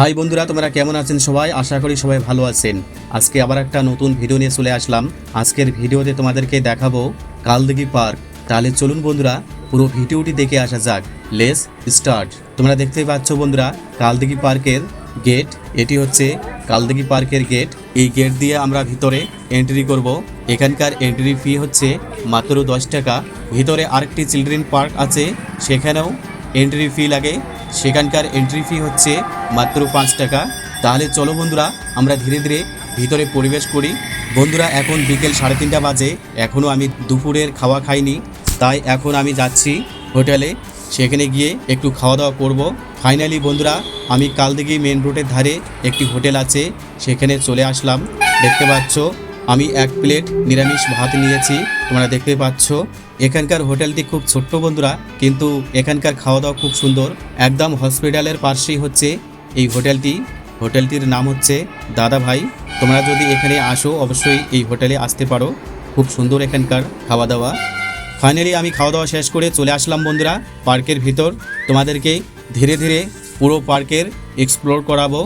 High বন্ধুরা, তোমরা কেমন আছেন সবাই? আশা করি সবাই ভালো আছেন। আজকে আবার একটা নতুন ভিডিও নিয়ে চলে আসলাম। আজকের ভিডিওতে তোমাদেরকে দেখাবো কালদিঘি পার্ক। তাহলে চলুন বন্ধুরা, পুরো ভিডিওটি দেখে আসা যাক। লেস স্টার্ট তোমরা দেখতেই পাচ্ছ বন্ধুরা, কালদিঘি পার্কের গেট এটি হচ্ছে কালদিঘি পার্কের গেট এই গেট দিয়ে আমরা ভিতরে এন্ট্রি করব। এখানকার এন্ট্রি ফি হচ্ছে মাত্র দশ টাকা। ভিতরে আরেকটি চিলড্রেন পার্ক আছে, সেখানেও এন্ট্রি ফি লাগে সেখানকার এন্ট্রি ফি হচ্ছে মাত্র পাঁচ টাকা। তাহলে চলো বন্ধুরা, আমরা ধীরে ধীরে ভিতরে পরিবেশ করি। বন্ধুরা, এখন বিকেল সাড়ে তিনটা বাজে এখনও আমি দুপুরের খাওয়া খাইনি, তাই এখন আমি যাচ্ছি হোটেলে। সেখানে গিয়ে একটু খাওয়া দাওয়া করব। ফাইনালি বন্ধুরা, আমি কাল কালদিঘি মেন রোডের ধারে একটি হোটেল আছে, সেখানে চলে আসলাম। দেখতে পাচ্ছ আমি এক প্লেট নিরামিষ ভাত নিয়েছি, তোমরা দেখতে পাচ্ছ। এখানকার হোটেলটি খুব ছোট্ট বন্ধুরা, কিন্তু এখানকার খাওয়া দাওয়া খুব সুন্দর। একদম হসপিটালের পাশেই হচ্ছে এই হোটেলটি। হোটেলটির নাম হচ্ছে দাদা ভাই। তোমরা যদি এখানে আসো, অবশ্যই এই হোটেলে আসতে পারো। খুব সুন্দর এখানকার খাওয়া দাওয়া ফাইনালি আমি খাওয়া দাওয়া শেষ করে চলে আসলাম বন্ধুরা, পার্কের ভিতর। তোমাদেরকে ধীরে ধীরে পুরো পার্কের এক্সপ্লোর করাবো।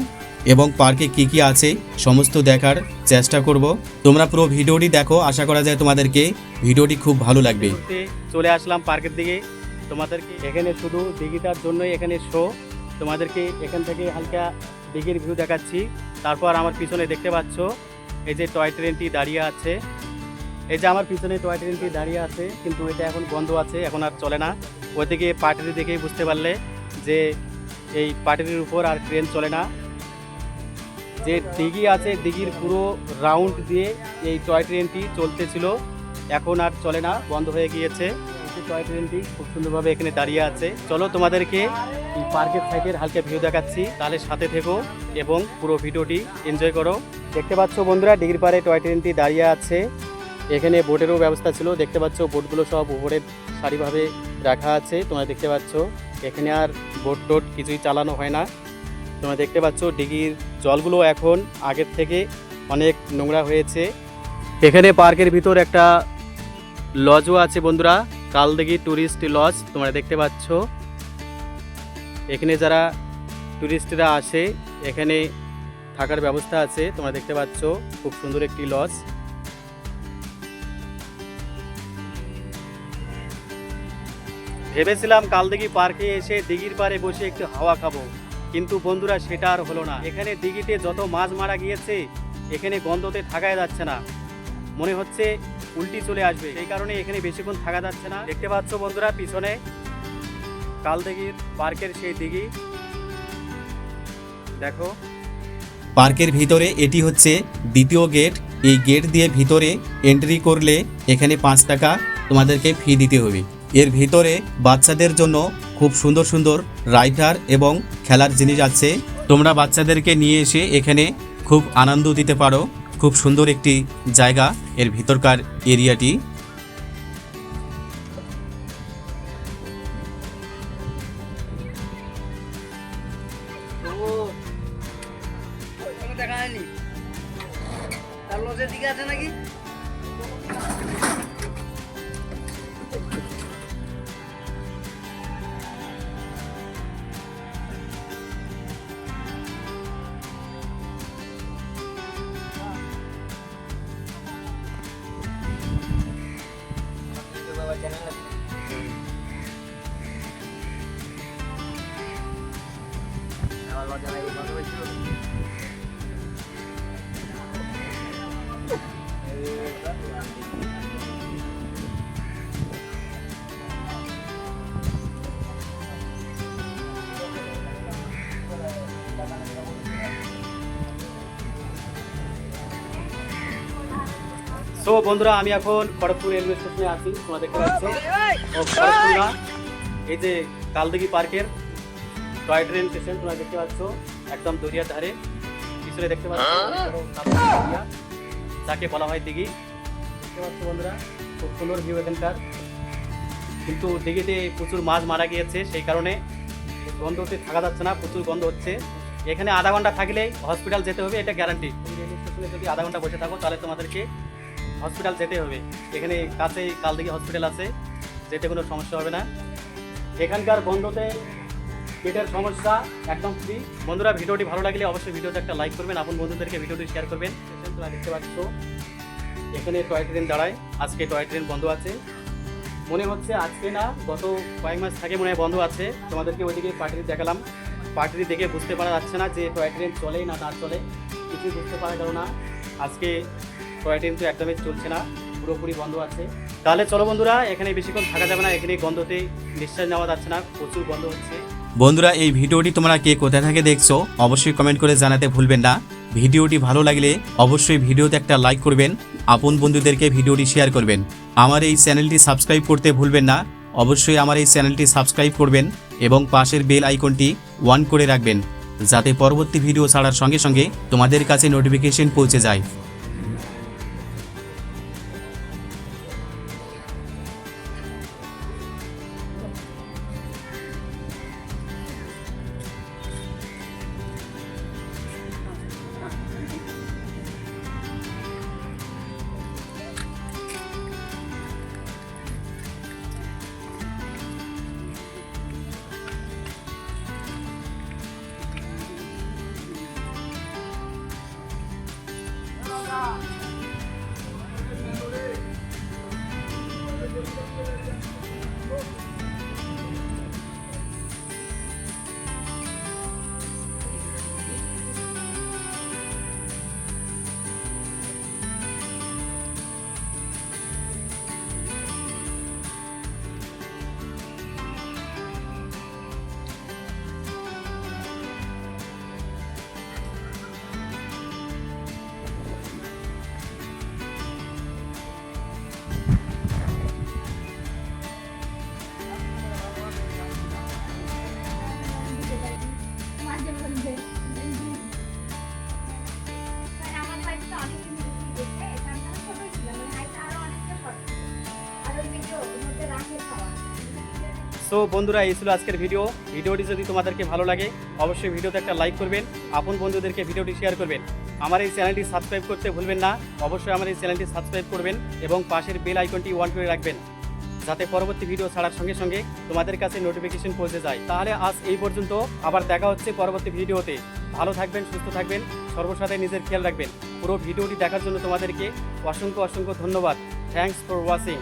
এবং পার্কে কি কি আছে, সমস্ত দেখার চেষ্টা করব। তোমরা পুরো ভিডিওটি দেখো, আশা করা যায় তোমাদেরকে ভিডিওটি খুব ভালো লাগবে। চলে আসলাম পার্কের দিকে। তোমাদেরকে এখানে শুধু দিঘিটার জন্যই এখানে শো তোমাদেরকে এখান থেকে হালকা দিঘির ভিউ দেখাচ্ছি। তারপর আমার পিছনে দেখতে পাচ্ছ, এই যে টয় ট্রেনটি দাঁড়িয়ে আছে। এই যে আমার পিছনে টয় ট্রেনটি দাঁড়িয়ে আছে, কিন্তু এটা এখন বন্ধ আছে, এখন আর চলে না। ওই থেকে পাটিরি দেখেই বুঝতে পারলে যে এই পাটিরির উপর আর ট্রেন চলে না। যে দিঘি আছে, দিঘির পুরো রাউন্ড দিয়ে এই টয় ট্রেনটি চলতেছিল। এখন আর চলে না, বন্ধ হয়ে গিয়েছে। টয় ট্রেনটি খুব সুন্দরভাবে এখানে দাঁড়িয়ে আছে। চলো তোমাদেরকে এই পার্কের সাইডের হালকা ভিউ দেখাচ্ছি, তাহলে সাথে থেকো এবং পুরো ভিডিওটি এনজয় করো। দেখতে পাচ্ছ বন্ধুরা ডিগির পারে টয় ট্রেনটি দাঁড়িয়ে আছে। এখানে বোটেরও ব্যবস্থা ছিল। দেখতে পাচ্ছ বোটগুলো সব উপরে সারিভাবে রাখা আছে, তোমরা দেখতে পাচ্ছ। এখানে আর বোট টোট কিছুই চালানো হয় না। তোমরা দেখতে পাচ্ছ ডিগির জলগুলো এখন আগের থেকে অনেক নোংরা হয়েছে। এখানে পার্কের ভিতর একটা লজও আছে বন্ধুরা, কালদিঘি ট্যুরিস্ট লজ, তোমরা দেখতে পাচ্ছ। এখানে যারা ট্যুরিস্টরা আসে, এখানে থাকার ব্যবস্থা আছে, তোমরা দেখতে পাচ্ছ, খুব সুন্দর একটি লজ। ভেবেছিলাম কালদিঘি পার্কে এসে দিঘির পাড়ে বসে একটু হাওয়া খাব। কিন্তু বন্ধুরা সেটা আর হলো না। এখানে দিঘিতে যত মাছ মারা গিয়েছে, এখানে গন্ধতে থাকাই যাচ্ছে না। মনে হচ্ছে উল্টি চলে আসবে। সেই কারণে এখানে বেশিক্ষণ থাকা যাচ্ছে না। দেখতে পাচ্ছ বন্ধুরা পিছনে কালদিঘির পার্কের সেই দিঘি। দেখো। পার্কের ভিতরে এটি হচ্ছে দ্বিতীয় গেট। এই গেট দিয়ে ভিতরে এন্ট্রি করলে এখানে পাঁচ টাকা তোমাদেরকে ফি দিতে হবে। এর ভিতরে বাচ্চাদের জন্য খুব সুন্দর সুন্দর রাইটার এবং খেলার জিনিস আছে। তোমরা বাচ্চাদেরকে নিয়ে এসে এখানে খুব আনন্দ দিতে পারো। খুব সুন্দর একটি জায়গা এর ভিতরকার এরিয়াটি। দেখা হয়নি। তার লজের দিকে আছে নাকি? cho nó lên. Rồi vào đây vào đây chưa ừ, rất là so বন্ধুরা আমি এখন খড়গপুর রেলওয়ে স্টেশনে আছি। তোমরা দেখতে পাচ্ছ ও খড়গপুর এই যে কালদিঘি পার্কের টয় ট্রেন স্টেশন তোমরা দেখতে পাচ্ছ একদম দরিয়ার ধারে। পিছনে দেখতে পাচ্ছ কালদিঘি যাকে বলা হয় দিঘি। দেখতে পাচ্ছ বন্ধুরা খুব সুন্দর ভিউ এখানকার। কিন্তু দিঘিতে প্রচুর মাছ মারা গিয়েছে সেই কারণে গন্ধতে থাকা যাচ্ছে না প্রচুর গন্ধ হচ্ছে। এখানে আধা ঘণ্টা থাকলেই হসপিটাল যেতে হবে এটা গ্যারান্টি রেলওয়ে স্টেশনে যদি আধা ঘণ্টা বসে থাকো তাহলে তোমাদেরকে হসপিটাল যেতে হবে। এখানে কাছেই কালদিঘি হসপিটাল আছে যেতে কোনো সমস্যা হবে না। এখানকার বন্ধতে পেটের সমস্যা একদম ফ্রি বন্ধুরা ভিডিওটি ভালো লাগলে অবশ্যই ভিডিওতে একটা লাইক করবেন আপন বন্ধুদেরকে ভিডিওটি শেয়ার করবেন। তোমরা দেখতে পাচ্ছ। এখানে টয় ট্রেন দাঁড়ায় আজকে টয় ট্রেন বন্ধ আছে। মনে হচ্ছে আজকে না গত কয়েক মাস থাকে মনে হয় বন্ধ আছে। তোমাদেরকে ওইদিকে পার্টি দেখালাম। পার্টি দেখে বুঝতে পারা যাচ্ছে না যে টয় ট্রেন চলে না না চলে। কিছুই বুঝতে পারা গেল না। আজকে টয় ট্রেন তো একদমই চলছে না, পুরোপুরি বন্ধ আছে। তাহলে চলো বন্ধুরা, এখানে বেশিক্ষণ থাকা যাবে না এখানে গন্ধতে নিঃশ্বাস নেওয়া যাচ্ছে না, প্রচুর বন্ধ হচ্ছে। বন্ধুরা, এই ভিডিওটি তোমরা কে কোথায় থেকে দেখছ, অবশ্যই কমেন্ট করে জানাতে ভুলবেন না। ভিডিওটি ভালো লাগলে অবশ্যই ভিডিওতে একটা লাইক করবেন, আপন বন্ধুদেরকে ভিডিওটি শেয়ার করবেন। আমার এই চ্যানেলটি সাবস্ক্রাইব করতে ভুলবেন না, অবশ্যই আমার এই চ্যানেলটি সাবস্ক্রাইব করবেন এবং পাশের বেল আইকনটি ওয়ান করে রাখবেন, যাতে পরবর্তী ভিডিও ছাড়ার সঙ্গে সঙ্গে তোমাদের কাছে নোটিফিকেশন পৌঁছে যায়। God. সো বন্ধুরা, এই ছিল আজকের ভিডিও। ভিডিওটি যদি তোমাদেরকে ভালো লাগে, অবশ্যই ভিডিওতে একটা লাইক করবেন, আপন বন্ধুদেরকে ভিডিওটি শেয়ার করবেন। আমার এই চ্যানেলটি সাবস্ক্রাইব করতে ভুলবেন না, অবশ্যই আমার এই চ্যানেলটি সাবস্ক্রাইব করবেন এবং পাশের বেল আইকনটি ওয়ান করে রাখবেন, যাতে পরবর্তী ভিডিও ছাড়ার সঙ্গে সঙ্গে তোমাদের কাছে নোটিফিকেশন পৌঁছে যায়। তাহলে আজ এই পর্যন্ত, আবার দেখা হচ্ছে পরবর্তী ভিডিওতে। ভালো থাকবেন, সুস্থ থাকবেন, সর্বসাথে নিজের খেয়াল রাখবেন। পুরো ভিডিওটি দেখার জন্য তোমাদেরকে অসংখ্য অসংখ্য ধন্যবাদ। Thanks for watching